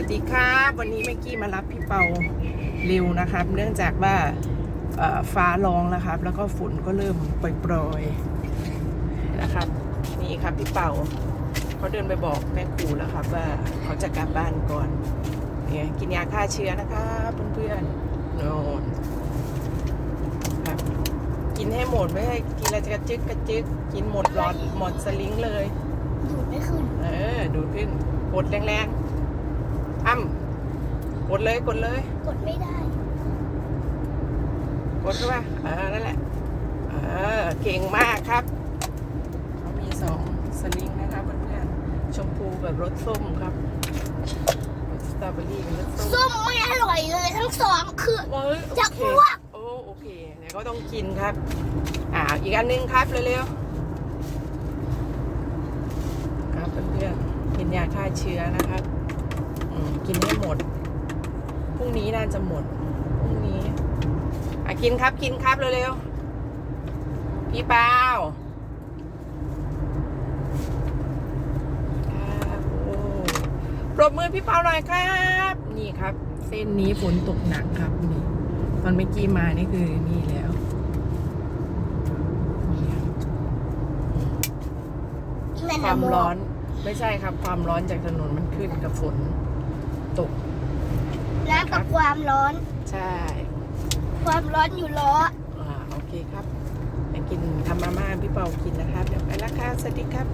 วัสดีครับวันนี้แม่กี้มารับพี่เปาเร็วนะครับ เนื่องจากว่าเอ่อฟ้าร้องนะครับ แล้วก็ฝนก็เริ่มปล่อยๆนะครับ นี่ครับพี่เปาเขาเดินไปบอกแม่ครูแล้วครับ ว่าเขาจะกลับบ้านก่อนเนี่ยกินยาฆ่าเชื้อนะครับเพื่อนๆโน่นครับกินให้หมดไม่ให้กินอะไรจะกระจึกกระจึกกินหมดหลอดหมดสลิงเลย ดูดไม่ขึ้น เออ ดูดขึ้นกดแรงๆ อ้ำกดเลยกดเลย กดไม่ได้ กดเข้าไปเออนั่นแหละเออเก่งมากครับเขามีสองสลิงนะครับเพื่อนๆชมพูแบบรสส้มครับสตรอเบอรี่เป็นรสส้มส้มไม่อร่อยเลยทั้งสองคือเว้ยจะโอเคอ้วกโอ้โอเคเดี๋ยวก็ต้องกินครับ อ่าอีกอันหนึงครับเร็วๆครับเพื่อนๆกินยาฆ่าเชื้อนะครับอืม กินให้หมด พรุ่งนี้น่าจะหมด พรุ่งนี้อะกินครับกินครับเร็วๆ พี่เปาครับโอ้ปรบมือพี่เปาหน่อยครับ นี่ครับ เส้นนี้ฝนตกหนักครับนี่ตอนเมื่อกี้มานี่คือนี่แล้วนี่ครับแม่ความน้ำร้อนไม่ใช่ครับ ความร้อนจากถนนมันขึ้นกับฝน ตกน้ำกับความร้อน ใช่ความร้อนอยู่ล้อ อ่าโอเคครับไปกินทำมาม่าพี่เปากินนะครับ เดี๋ยวไปละครับสวัสดีครับ